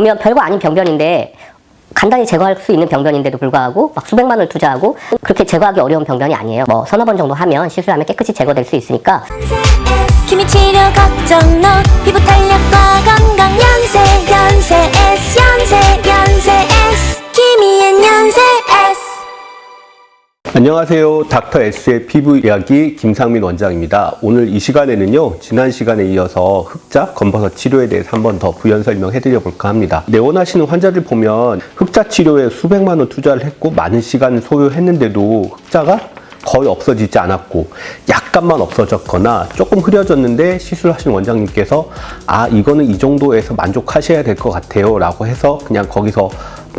보면 별거 아닌 병변인데 간단히 제거할 수 있는 병변인데도 불구하고 막 수백만 원을 투자하고 그렇게 제거하기 어려운 병변이 아니에요. 뭐 서너 번 정도 하면 시술하면 깨끗이 제거될 수 있으니까. 치료 걱정 노 피부 탄력과 건강. 연세 연세 S 연세 연세 안녕하세요. 닥터 S의 피부 이야기 김상민 원장입니다. 오늘 이 시간에는요, 지난 시간에 이어서 흑자, 검버섯 치료에 대해서 한 번 더 부연 설명해 드려 볼까 합니다. 내원하시는 환자들 보면 흑자 치료에 수백만 원 투자를 했고 많은 시간을 소요했는데도 흑자가 거의 없어지지 않았고 약간만 없어졌거나 조금 흐려졌는데 시술하신 원장님께서 아 이거는 이 정도에서 만족하셔야 될 것 같아요 라고 해서 그냥 거기서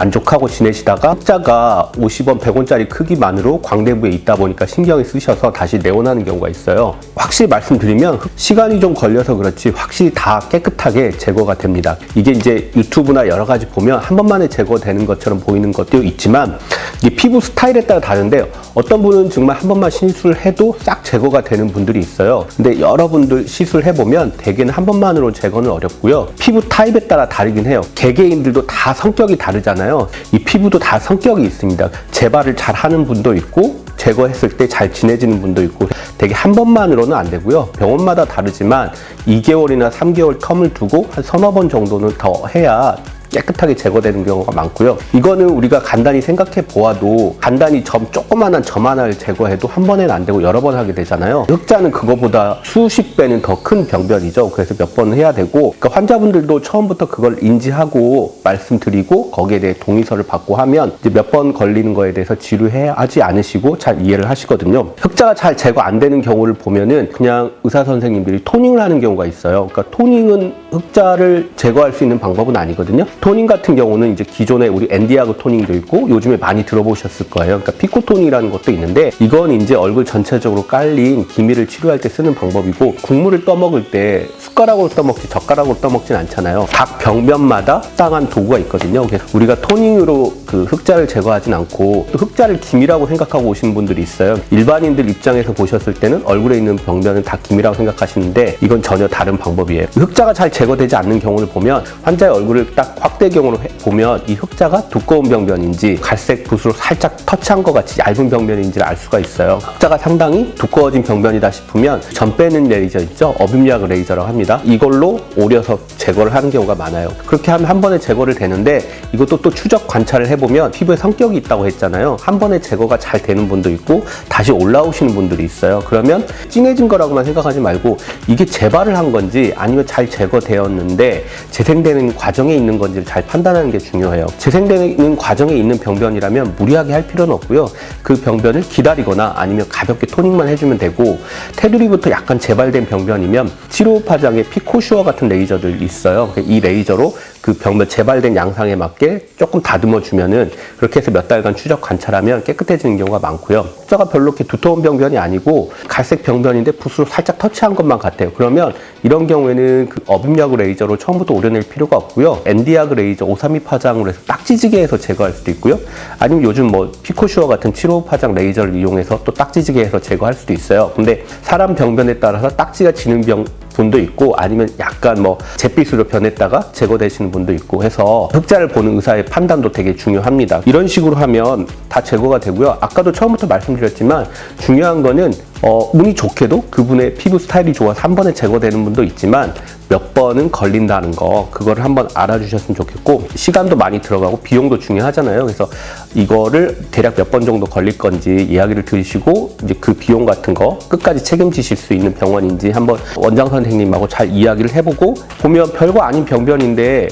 만족하고 지내시다가 흑자가 50원, 100원짜리 크기만으로 광대부에 있다 보니까 신경이 쓰셔서 다시 내원하는 경우가 있어요. 확실히 말씀드리면 시간이 좀 걸려서 그렇지 확실히 다 깨끗하게 제거가 됩니다. 이게 이제 유튜브나 여러 가지 보면 한 번만에 제거되는 것처럼 보이는 것도 있지만 이게 피부 스타일에 따라 다른데 어떤 분은 정말 한 번만 시술을 해도 싹 제거가 되는 분들이 있어요. 근데 여러분들 시술해 보면 대개는 한 번만으로 제거는 어렵고요. 피부 타입에 따라 다르긴 해요. 개개인들도 다 성격이 다르잖아요. 이 피부도 다 성격이 있습니다. 재발을 잘 하는 분도 있고 제거했을 때 잘 지내지는 분도 있고 되게 한 번만으로는 안 되고요. 병원마다 다르지만 2개월이나 3개월 텀을 두고 한 서너 번 정도는 더 해야 깨끗하게 제거되는 경우가 많고요. 이거는 우리가 간단히 생각해 보아도 간단히 점 조그만한 점 하나를 제거해도 한 번에는 안 되고 여러 번 하게 되잖아요. 흑자는 그거보다 수십 배는 더 큰 병변이죠. 그래서 몇 번 해야 되고 그러니까 환자분들도 처음부터 그걸 인지하고 말씀드리고 거기에 대해 동의서를 받고 하면 이제 몇 번 걸리는 거에 대해서 지루해하지 않으시고 잘 이해를 하시거든요. 흑자가 잘 제거 안 되는 경우를 보면은 그냥 의사 선생님들이 토닝을 하는 경우가 있어요. 그러니까 토닝은 흑자를 제거할 수 있는 방법은 아니거든요. 토닝 같은 경우는 이제 기존에 우리 엔디아그 토닝도 있고 요즘에 많이 들어보셨을 거예요. 그러니까 피코 토닝이라는 것도 있는데 이건 이제 얼굴 전체적으로 깔린 기미를 치료할 때 쓰는 방법이고 국물을 떠먹을 때 숟가락으로 떠먹지 젓가락으로 떠먹진 않잖아요. 각 병변마다 딱한 도구가 있거든요. 그래서 우리가 토닝으로 그 흑자를 제거하진 않고 또 흑자를 기미라고 생각하고 오시는 분들이 있어요. 일반인들 입장에서 보셨을 때는 얼굴에 있는 병변은 다 기미라고 생각하시는데 이건 전혀 다른 방법이에요. 흑자가 잘 제거되지 않는 경우를 보면 환자의 얼굴을 딱 확대경으로 해- 보면 이 흑자가 두꺼운 병변인지 갈색 붓으로 살짝 터치한 것 같이 얇은 병변인지를 알 수가 있어요. 흑자가 상당히 두꺼워진 병변이다 싶으면 전 빼는 레이저 있죠? 어빔약 레이저라고 합니다. 이걸로 오려서 제거를 하는 경우가 많아요. 그렇게 하면 한 번에 제거를 되는데 이것도 또 추적 관찰을 해보 면 피부에 성격이 있다고 했잖아요. 한 번에 제거가 잘 되는 분도 있고 다시 올라오시는 분들이 있어요. 그러면 진해진 거라고만 생각하지 말고 이게 재발을 한 건지 아니면 잘 제거되었는데 재생되는 과정에 있는 건지를 잘 판단하는 게 중요해요. 재생되는 과정에 있는 병변이라면 무리하게 할 필요는 없고요. 그 병변을 기다리거나 아니면 가볍게 토닝만 해주면 되고 테두리부터 약간 재발된 병변이면 치료 파장에 피코슈어 같은 레이저들 있어요. 이 레이저로 그 병변 재발된 양상에 맞게 조금 다듬어 주면은 그렇게 해서 몇 달간 추적 관찰하면 깨끗해지는 경우가 많고요. 숫자가 별로 이렇게 두터운 병변이 아니고 갈색 병변인데 붓으로 살짝 터치한 것만 같아요. 그러면 이런 경우에는 그 어빔약 레이저로 처음부터 오려낼 필요가 없고요. 엔디약 레이저 532 파장으로 해서 딱 찌지게 해서 제거할 수도 있고요. 아니면 요즘 뭐 피코슈어 같은 7호 파장 레이저를 이용해서 또 딱지지게 해서 제거할 수도 있어요. 근데 사람 병변에 따라서 딱지가 지는 병 분도 있고 아니면 약간 뭐 잿빛으로 변했다가 제거되시는 분도 있고 해서 흑자를 보는 의사의 판단도 되게 중요합니다. 이런 식으로 하면 다 제거가 되고요. 아까도 처음부터 말씀드렸 지만 중요한 거는 어, 운이 좋게도 그분의 피부 스타일이 좋아서 한 번에 제거되는 분도 있지만 몇 번은 걸린다는 거 그거를 한번 알아주셨으면 좋겠고 시간도 많이 들어가고 비용도 중요하잖아요. 그래서 이거를 대략 몇 번 정도 걸릴 건지 이야기를 들으시고 이제 그 비용 같은 거 끝까지 책임지실 수 있는 병원인지 한번 원장 선생님하고 잘 이야기를 해보고 보면 별거 아닌 병변인데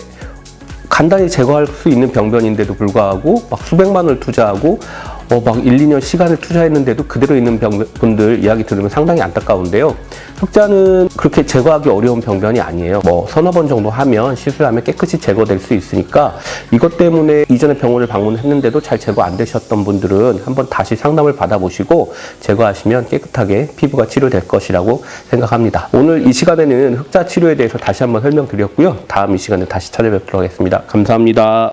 간단히 제거할 수 있는 병변인데도 불구하고 막 수백만 원을 투자하고 어, 막 1, 2년 시간을 투자했는데도 그대로 있는 병, 분들 이야기 들으면 상당히 안타까운데요. 흑자는 그렇게 제거하기 어려운 병변이 아니에요. 뭐 서너 번 정도 하면 시술하면 깨끗이 제거될 수 있으니까 이것 때문에 이전에 병원을 방문했는데도 잘 제거 안 되셨던 분들은 한번 다시 상담을 받아보시고 제거하시면 깨끗하게 피부가 치료될 것이라고 생각합니다. 오늘 이 시간에는 흑자 치료에 대해서 다시 한번 설명드렸고요. 다음 이 시간에 다시 찾아뵙도록 하겠습니다. 감사합니다.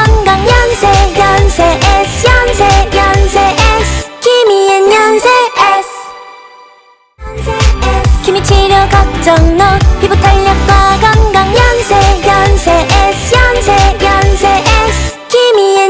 연세 연세 S 연세 연세 S. 키미엔 연세 S. 키미 치료 걱정 너. 피부 탄력과 건강. 연세 연세 S 연세 연세 S. 키미엔